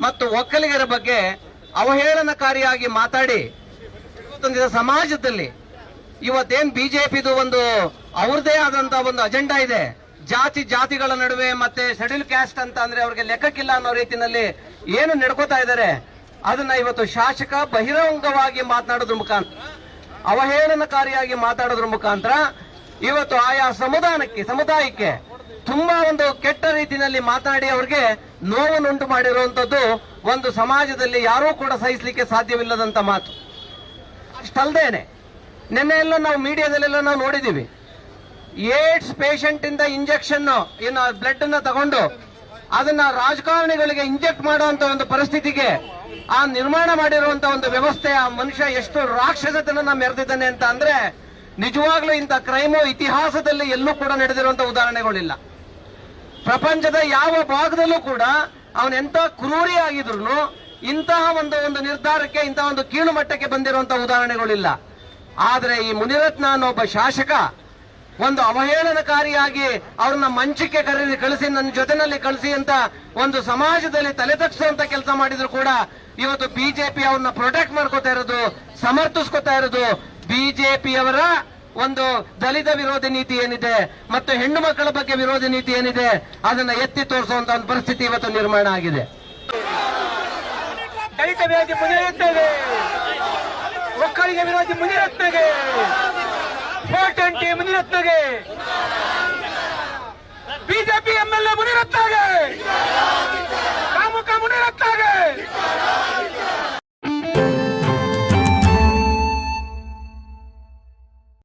ಮತ್ತು ಒಕ್ಕಲಿಗರ ಬಗ್ಗೆ ಅವಹೇಳನಕಾರಿಯಾಗಿ ಮಾತಾಡಿ ತಂದಿದ ಸಮಾಜದಲ್ಲಿ ಇವತ್ತೇನ್ ಬಿಜೆಪಿದು ಒಂದು ಅವ್ರದೇ ಆದಂತ ಒಂದು ಅಜೆಂಡಾ ಇದೆ. ಜಾತಿ ಜಾತಿಗಳ ನಡುವೆ ಮತ್ತೆ ಶೆಡ್ಯೂಲ್ ಕ್ಯಾಸ್ಟ್ ಅಂತ ಅಂದ್ರೆ ಅವ್ರಿಗೆ ಲೆಕ್ಕಕ್ಕಿಲ್ಲ ಅನ್ನೋ ರೀತಿನಲ್ಲಿ ಏನು ನಡ್ಕೋತಾ ಇದ್ದಾರೆ, ಅದನ್ನ ಇವತ್ತು ಶಾಸಕ ಬಹಿರಂಗವಾಗಿ ಮಾತನಾಡೋದ್ರ ಮುಖಾಂತರ, ಅವಹೇಳನಕಾರಿಯಾಗಿ ಮಾತಾಡೋದ್ರ ಮುಖಾಂತರ ಇವತ್ತು ಆಯಾ ಸಮುದಾಯಕ್ಕೆ ಸಮುದಾಯಕ್ಕೆ ತುಂಬಾ ಒಂದು ಕೆಟ್ಟ ರೀತಿಯಲ್ಲಿ ಮಾತನಾಡಿ ಅವ್ರಿಗೆ ನೋವನ್ನುಂಟು ಮಾಡಿರುವಂತದ್ದು ಒಂದು ಸಮಾಜದಲ್ಲಿ ಯಾರೂ ಕೂಡ ಸಹಿಸಲಿಕ್ಕೆ ಸಾಧ್ಯವಿಲ್ಲದಂತ ಮಾತು. ಅಷ್ಟಲ್ದೇನೆ ನಿನ್ನೆ ಎಲ್ಲ ನಾವು ಮೀಡಿಯಾದಲ್ಲೆಲ್ಲ ನಾವು ನೋಡಿದೀವಿ ಏಡ್ಸ್ ಪೇಷಂಟ್ ಇಂದ ಇಂಜೆಕ್ಷನ್ ಏನು ಬ್ಲಡ್ ಅನ್ನ ತಗೊಂಡು ಅದನ್ನ ರಾಜಕಾರಣಿಗಳಿಗೆ ಇಂಜೆಕ್ಟ್ ಮಾಡುವಂತ ಒಂದು ಪರಿಸ್ಥಿತಿಗೆ ಆ ನಿರ್ಮಾಣ ಮಾಡಿರುವಂತ ಒಂದು ವ್ಯವಸ್ಥೆ ಆ ಮನುಷ್ಯ ಎಷ್ಟು ರಾಕ್ಷಸತನ ಮೆರೆದಿದ್ದಾನೆ ಅಂತ ಅಂದ್ರೆ ನಿಜವಾಗ್ಲೂ ಇಂಥ ಕ್ರೈಮು ಇತಿಹಾಸದಲ್ಲಿ ಎಲ್ಲೂ ಕೂಡ ನಡೆದಿರುವಂತ ಉದಾಹರಣೆಗಳಿಲ್ಲ. ಪ್ರಪಂಚದ ಯಾವ ಭಾಗದಲ್ಲೂ ಕೂಡ ಅವನೆಂತ ಕ್ರೂರಿ ಆಗಿದ್ರು ಇಂತಹ ಒಂದು ಒಂದು ನಿರ್ಧಾರಕ್ಕೆ, ಇಂತಹ ಒಂದು ಕೀಳು ಮಟ್ಟಕ್ಕೆ ಬಂದಿರುವಂತ ಉದಾಹರಣೆಗಳಿಲ್ಲ. ಆದ್ರೆ ಈ ಮುನಿರತ್ನ ಅನ್ನೋ ಒಬ್ಬ ಶಾಸಕ ಒಂದು ಅವಹೇಳನಕಾರಿಯಾಗಿ ಅವ್ರನ್ನ ಮಂಚಕ್ಕೆ ಕರೆದು ಕಳಿಸಿ, ನನ್ನ ಜೊತೆನಲ್ಲಿ ಕಳಿಸಿ ಅಂತ ಒಂದು ಸಮಾಜದಲ್ಲಿ ತಲೆ ತಗ್ಸುವಂತ ಕೆಲಸ ಮಾಡಿದ್ರು ಕೂಡ ಇವತ್ತು ಬಿಜೆಪಿ ಅವ್ರನ್ನ ಪ್ರೊಟೆಕ್ಟ್ ಮಾಡ್ಕೋತಾ ಇರೋದು, ಸಮರ್ಥಿಸ್ಕೋತಾ ಇರೋದು ಬಿಜೆಪಿಯವರ ಒಂದು ದಲಿತ ವಿರೋಧಿ ನೀತಿ ಏನಿದೆ ಮತ್ತು ಹೆಣ್ಣು ಮಕ್ಕಳ ಬಗ್ಗೆ ವಿರೋಧಿ ನೀತಿ ಏನಿದೆ ಅದನ್ನ ಎತ್ತಿ ತೋರಿಸುವಂತ ಒಂದು ಪರಿಸ್ಥಿತಿ ಇವತ್ತು ನಿರ್ಮಾಣ ಆಗಿದೆ. ದಲಿತ ವಿರೋಧಿ ಮುಂದಿರುತ್ತೇವೆ ಒಕ್ಕಲಿಗ ವಿರೋಧಿ ಟ್ವೆಂಟಿ ಮುನಿರತ್ನಗೆ. BJP MLA ಮುನಿರತ್ನಗೆ.